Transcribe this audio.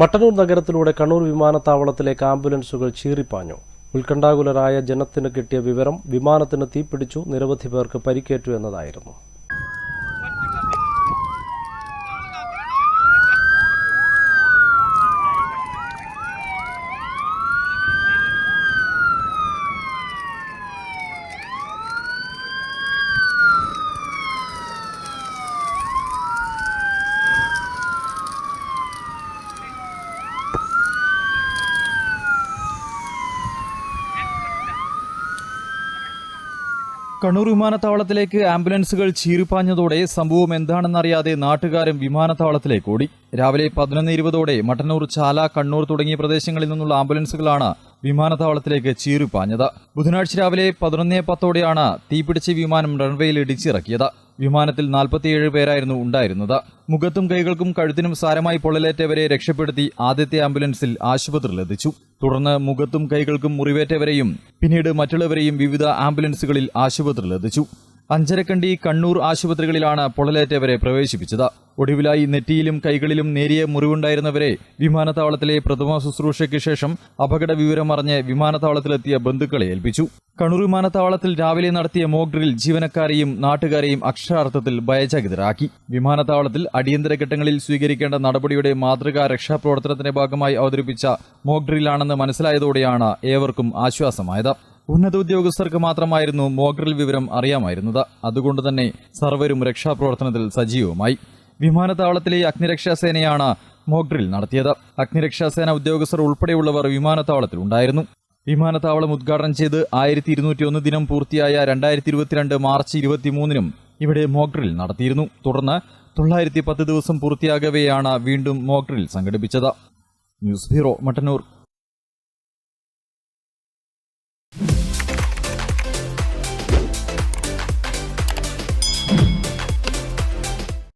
മട്ടന്നൂർ നഗരത്തിലൂടെ കണ്ണൂർ വിമാനത്താവളത്തിലേക്ക് ആംബുലൻസുകൾ ചീറിപ്പാഞ്ഞു. ഉത്കണ്ഠാകുലരായ ജനത്തിന് കിട്ടിയ വിവരം വിമാനത്തിന് തീപിടിച്ചു നിരവധി പേർക്ക് പരിക്കേറ്റു എന്നതായിരുന്നു. കണ്ണൂർ വിമാനത്താവളത്തിലേക്ക് ആംബുലൻസുകൾ ചീറിപ്പാഞ്ഞതോടെ സംഭവം എന്താണെന്നറിയാതെ നാട്ടുകാരും വിമാനത്താവളത്തിലേക്ക് ഓടി. രാവിലെ പതിനൊന്ന് ഇരുപതോടെ മട്ടന്നൂർ ചാല കണ്ണൂർ തുടങ്ങിയ പ്രദേശങ്ങളിൽ നിന്നുള്ള ആംബുലൻസുകളാണ് വിമാനത്താവളത്തിലേക്ക് ചീറിപ്പാഞ്ഞത്. ബുധനാഴ്ച രാവിലെ പതിനൊന്നേ പത്തോടെയാണ് തീപിടിച്ച വിമാനം റൺവേയിൽ ഇടിച്ചിറക്കിയത്. വിമാനത്തിൽ നാൽപ്പത്തിയേഴ് പേരായിരുന്നു ഉണ്ടായിരുന്നത്. മുഖത്തും കൈകൾക്കും കഴുത്തിനും സാരമായി പൊള്ളലേറ്റവരെ രക്ഷപ്പെടുത്തി ആദ്യത്തെ ആംബുലൻസിൽ ആശുപത്രിയിലെത്തിച്ചു തുടർന്ന് മുഖത്തും കൈകൾക്കും മുറിവേറ്റവരെയും പിന്നീട് മറ്റുള്ളവരെയും വിവിധ ആംബുലൻസുകളിൽ ആശുപത്രിയിലെത്തിച്ചു അഞ്ചരക്കണ്ടി കണ്ണൂർ ആശുപത്രികളിലാണ് പൊള്ളലേറ്റവരെ പ്രവേശിപ്പിച്ചത്. ഒടുവിലായി നെറ്റിയിലും കൈകളിലും നേരിയ മുറിവുണ്ടായിരുന്നവരെ വിമാനത്താവളത്തിലെ പ്രഥമ ശുശ്രൂഷയ്ക്ക് ശേഷം അപകട വിവരം അറിഞ്ഞ് വിമാനത്താവളത്തിലെത്തിയ ബന്ധുക്കളെ ഏൽപ്പിച്ചു. കണ്ണൂർ വിമാനത്താവളത്തിൽ രാവിലെ നടത്തിയ മോക്ക് ഡ്രിൽ ജീവനക്കാരെയും നാട്ടുകാരെയും അക്ഷരാർത്ഥത്തിൽ ഭയചകിതരാക്കി. വിമാനത്താവളത്തിൽ അടിയന്തര ഘട്ടങ്ങളിൽ സ്വീകരിക്കേണ്ട നടപടിയുടെ മാതൃകാ രക്ഷാപ്രവർത്തനത്തിന്റെ ഭാഗമായി അവതരിപ്പിച്ച മോക്ക് ഡ്രില്ലാണെന്ന് മനസ്സിലായതോടെയാണ് ഏവർക്കും ആശ്വാസമായത്. ഉന്നത ഉദ്യോഗസ്ഥർക്ക് മാത്രമായിരുന്നു മോക്ഡ്രിൽ വിവരം അറിയാമായിരുന്നത്. അതുകൊണ്ട് തന്നെ സർവരും രക്ഷാപ്രവർത്തനത്തിൽ സജീവമായി വിമാനത്താവളത്തിലെ അഗ്നിരക്ഷാസേനയാണ് സേനയാണ് ഡ്രിൽ നടത്തിയത്. അഗ്നിരക്ഷാസേന ഉദ്യോഗസ്ഥർ ഉൾപ്പെടെയുള്ളവർ വിമാനത്താവളത്തിൽ ഉണ്ടായിരുന്നു. വിമാനത്താവളം ഉദ്ഘാടനം ചെയ്ത് ആയിരത്തി ഇരുന്നൂറ്റി ഒന്ന് ദിനം പൂർത്തിയായ രണ്ടായിരത്തി ഇരുപത്തിരണ്ട് മാർച്ച് ഇരുപത്തിമൂന്നിനും ഇവിടെ മോഗ്രിൽ നടത്തിയിരുന്നു. തുടർന്ന് തൊള്ളായിരത്തി പത്ത് ദിവസം പൂർത്തിയാകവെയാണ് വീണ്ടും മോഗ്രിൽ സംഘടിപ്പിച്ചത്. News bureau Mattannur.